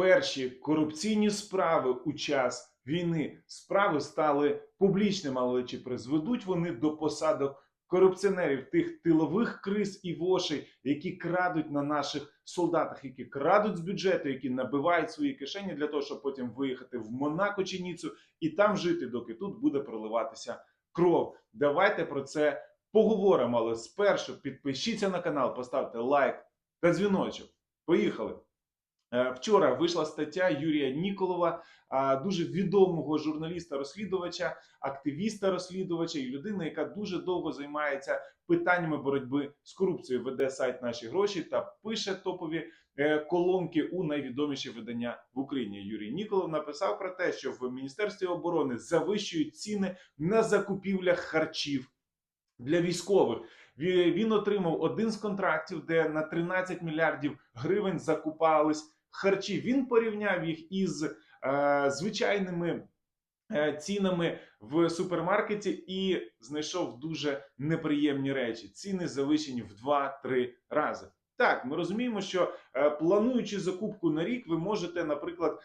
перші корупційні справи у час війни. Справи стали публічними, але чи призведуть вони до посадок корупціонерів, тих тилових криз і вошей, які крадуть на наших солдатах, які крадуть з бюджету, які набивають свої кишені для того, щоб потім виїхати в Монако чи Ніцу і там жити, доки тут буде проливатися кров. Давайте про це поговоримо. Але спершу підпишіться на канал, поставте лайк та дзвіночок. Поїхали! Е, Вчора вийшла стаття Юрія Ніколова, а, дуже відомого журналіста-розслідувача, активіста-розслідувача і людини, яка дуже довго займається питаннями боротьби з корупцією. Веде сайт наші гроші та пише топові е, колонки у найвідоміші видання в Україні. Юрій Ніколов написав про те, що в Міністерстві оборони завищують ціни на закупівлях харчів для військових. Він отримав один з контрактів, де на 13 мільярдів гривень закупались харчі. Він порівняв їх із е, звичайними е, цінами в супермаркеті і знайшов дуже неприємні речі. Ціни завищені в 2-3 рази. Так, ми розуміємо, що е, плануючи закупку на рік, ви можете, наприклад,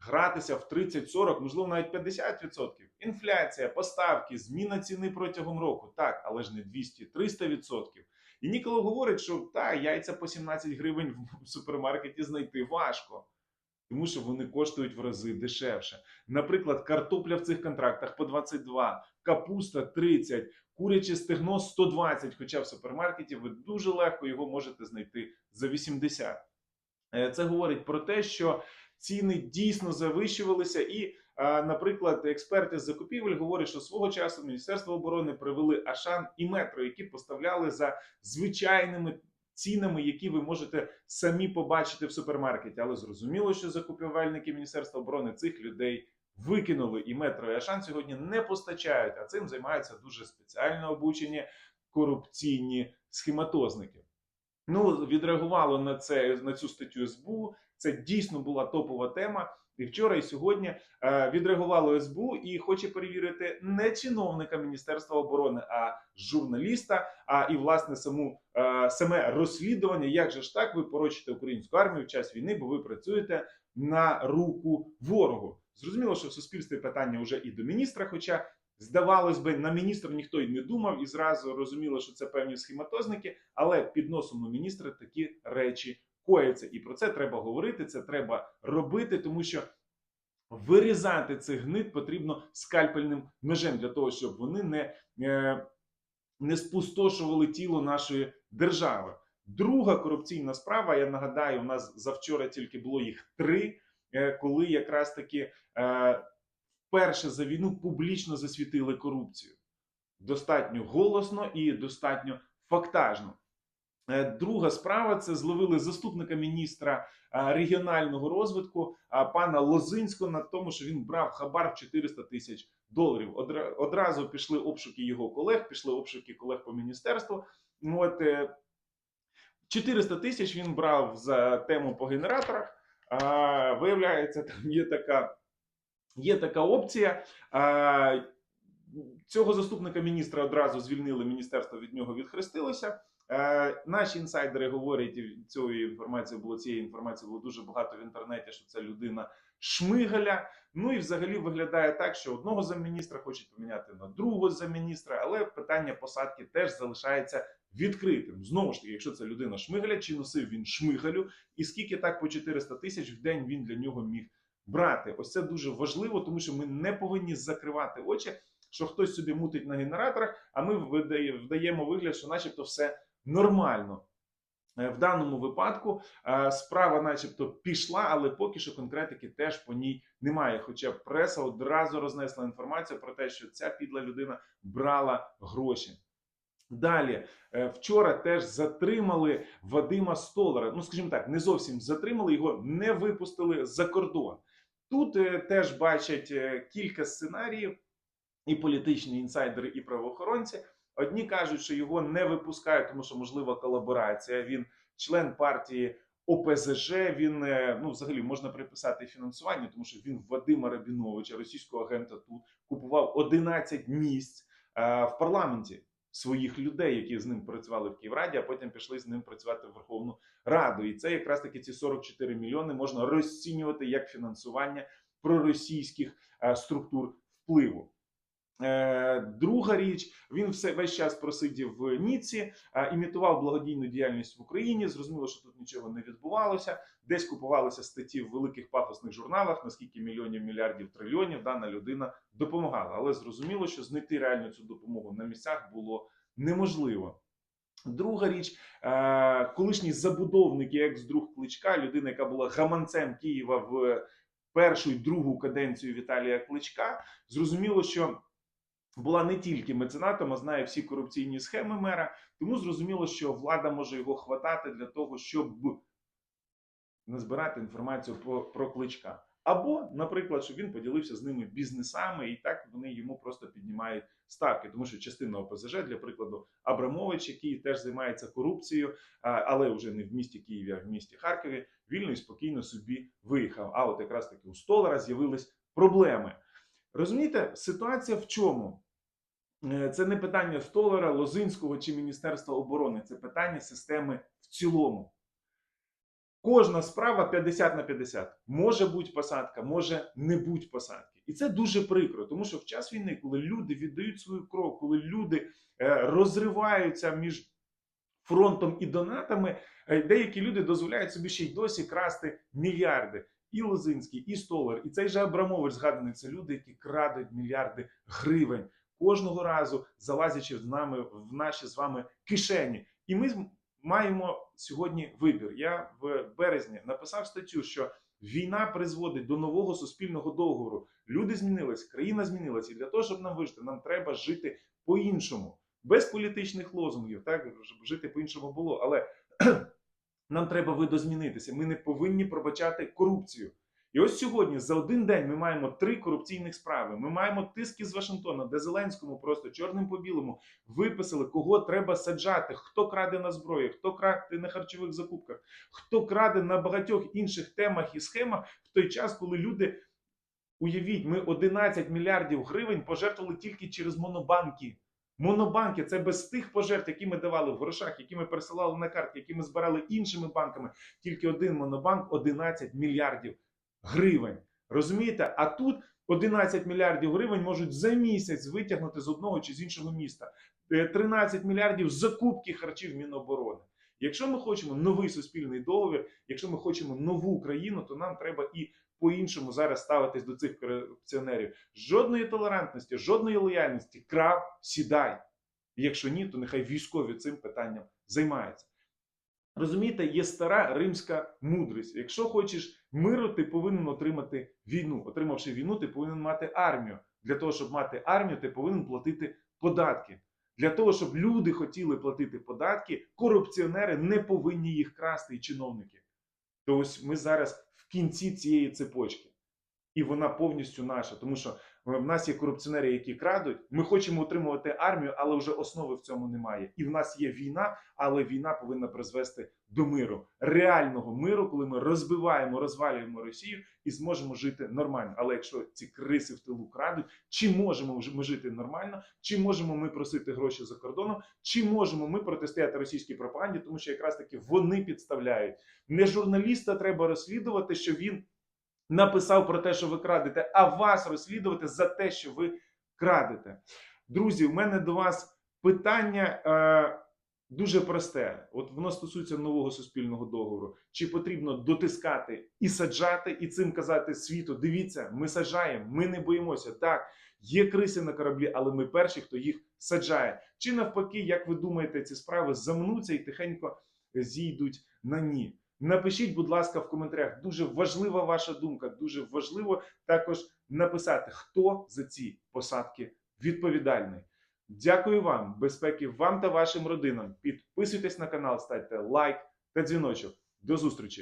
гратися в 30-40, можливо, навіть 50%. Інфляція, поставки, зміна ціни протягом року. Так, але ж не 200-300%. І Ніколо говорить, що та яйця по 17 гривень в супермаркеті знайти важко, тому що вони коштують в рази дешевше. Наприклад, картопля в цих контрактах по 22, капуста 30, куряче стегно 120, хоча в супермаркеті ви дуже легко його можете знайти за 80. Е, Це говорить про те, що ціни дійсно завищувалися, і, наприклад, експерти з закупівель говорять, що свого часу Міністерство оборони привели Ашан і метро, які поставляли за звичайними цінами, які ви можете самі побачити в супермаркеті. Але зрозуміло, що закупівельники Міністерства оборони цих людей викинули, і метро і Ашан сьогодні не постачають, а цим займаються дуже спеціально обучені корупційні схематозники. Ну, відреагувало на це на цю статтю СБУ. Це дійсно була топова тема. І вчора, і сьогодні е, відреагувало СБУ і хоче перевірити не чиновника Міністерства оборони, а журналіста. А і власне саму е, саме розслідування. Як же ж так ви порочите українську армію в час війни, бо ви працюєте на руку ворогу? Зрозуміло, що в суспільстві питання вже і до міністра, хоча. Здавалось би, на міністра ніхто й не думав, і зразу розуміло, що це певні схематозники, але під носом у міністра такі речі кояться. І про це треба говорити, це треба робити, тому що вирізати цих гнид потрібно скальпельним ножем для того, щоб вони не, е, не спустошували тіло нашої держави. Друга корупційна справа, я нагадаю, у нас завчора тільки було їх три, е, коли якраз таки е, вперше за війну публічно засвітили корупцію. Достатньо голосно і достатньо фактажно. Е, Друга справа це зловили заступника міністра е, регіонального розвитку а, пана Лозинського на тому, що він брав хабар в 400 тисяч доларів. Одра- Одразу пішли обшуки його колег, пішли обшуки колег по міністерству. От е, 400 тисяч він брав за тему по генераторах. Виявляється, там є така, є така опція. Цього заступника міністра одразу звільнили, міністерство від нього відхрестилося. Е, наші інсайдери говорять, і цієї інформації було цієї інформації було дуже багато в інтернеті, що це людина шмигаля. Ну і взагалі виглядає так, що одного замміністра хочуть поміняти на другого замміністра, але питання посадки теж залишається відкритим. Знову ж таки, якщо це людина шмигаля, чи носив він шмигалю, і скільки так по 400 тисяч в день він для нього міг брати? Ось це дуже важливо, тому що ми не повинні закривати очі, що хтось собі мутить на генераторах, а ми вдаємо вигляд, що начебто все нормально. Е, В даному випадку е, справа, начебто, пішла, але поки що конкретики теж по ній немає. Хоча преса одразу рознесла інформацію про те, що ця підла людина брала гроші. Далі, е, вчора теж затримали Вадима Столара. Ну, скажімо так, не зовсім затримали, його не випустили за кордон. Тут теж бачать кілька сценаріїв, і політичні інсайдери, і правоохоронці. Одні кажуть, що його не випускають, тому що можлива колаборація. Він член партії ОПЗЖ. Він е, ну взагалі можна приписати фінансування, тому що він Вадима Рабіновича, російського агента, тут купував 11 місць е, в парламенті. своїх людей, які з ним працювали в Київраді, а потім пішли з ним працювати в Верховну Раду. І це якраз таки ці 44 мільйони можна розцінювати як фінансування проросійських е, структур впливу. Е, Друга річ, він все весь час просидів в Ніці, е, імітував благодійну діяльність в Україні. Зрозуміло, що тут нічого не відбувалося. Десь купувалися статті в великих пафосних журналах, наскільки мільйонів, мільярдів, трильйонів дана людина допомагала. Але зрозуміло, що знайти реально цю допомогу на місцях було неможливо. Друга річ, е, колишній забудовник і екс-друг Кличка, людина, яка була гаманцем Києва в першу і другу каденцію Віталія Кличка, зрозуміло, що була не тільки меценатом, а знає всі корупційні схеми мера. Тому зрозуміло, що влада може його хватати для того, щоб назбирати інформацію про, про кличка. Або, наприклад, щоб він поділився з ними бізнесами, і так вони йому просто піднімають ставки. Тому що частина ОПЗЖ, для прикладу, Абрамович, який теж займається корупцією, але вже не в місті Києві, а в місті Харкові, вільно і спокійно собі виїхав. А от якраз таки у Столара з'явились проблеми. Розумієте, ситуація в чому? Е, Це не питання Столара, Лозинського чи Міністерства оборони, це питання системи в цілому. Кожна справа 50 на 50. Може бути посадка, може не бути посадки. І це дуже прикро, тому що в час війни, коли люди віддають свою кров, коли люди е, розриваються між фронтом і донатами, е, деякі люди дозволяють собі ще й досі красти мільярди. І Лозинський, і Столар, і цей же Абрамович згаданий. Це люди, які крадуть мільярди гривень кожного разу, залазячи з нами в наші з вами кишені. І ми маємо сьогодні вибір. Я в березні написав статтю, що війна призводить до нового суспільного договору. Люди змінились, країна змінилась, і для того, щоб нам вижити, нам треба жити по-іншому, без політичних лозунгів. Так жити по-іншому було, але нам треба видозмінитися. Ми не повинні пробачати корупцію. І ось сьогодні за один день ми маємо три корупційних справи. Ми маємо тиски з Вашингтона, де Зеленському просто чорним по білому виписали, кого треба саджати, хто краде на зброї, хто краде на харчових закупках, хто краде на багатьох інших темах і схемах в той час, коли люди. Уявіть, ми 11 мільярдів гривень пожертвували тільки через монобанки. Монобанки це без тих пожертв, які ми давали в грошах, які ми пересилали на картки, які ми збирали іншими банками. Тільки один монобанк 11 мільярдів гривень. Розумієте? А тут 11 мільярдів гривень можуть за місяць витягнути з одного чи з іншого міста. Е, 13 мільярдів закупки харчів Міноборони. Якщо ми хочемо новий суспільний договір, якщо ми хочемо нову країну, то нам треба і по-іншому зараз ставитись до цих корупціонерів. Жодної толерантності, жодної лояльності. Крав, сідай. Якщо ні, то нехай військові цим питанням займаються. Розумієте, є стара римська мудрість. Якщо хочеш миру, ти повинен отримати війну. Отримавши війну, ти повинен мати армію. Для того, щоб мати армію, ти повинен платити податки. Для того, щоб люди хотіли платити податки, корупціонери не повинні їх красти і чиновники. То ось ми зараз в кінці цієї цепочки. І вона повністю наша, тому що в нас є корупціонери, які крадуть. Ми хочемо утримувати армію, але вже основи в цьому немає. І в нас є війна, але війна повинна призвести до миру, реального миру, коли ми розбиваємо, розвалюємо Росію і зможемо жити нормально. Але якщо ці криси в тилу крадуть, чи можемо ми жити нормально, чи можемо ми просити гроші за кордоном, чи можемо ми протистояти російській пропаганді, тому що якраз таки вони підставляють. Не журналіста треба розслідувати, що він написав про те, що ви крадете, а вас розслідувати за те, що ви крадете. Друзі, у мене до вас питання е, дуже просте. От воно стосується нового суспільного договору. Чи потрібно дотискати і саджати, і цим казати світу: дивіться, ми саджаємо, ми не боїмося. Так, є криси на кораблі, але ми перші, хто їх саджає. Чи навпаки, як ви думаєте, ці справи замнуться і тихенько зійдуть на ні? Напишіть, будь ласка, в коментарях. Дуже важлива ваша думка. Дуже важливо також написати, хто за ці посадки відповідальний. Дякую вам, безпеки вам та вашим родинам. Підписуйтесь на канал, ставте лайк та дзвіночок. До зустрічі!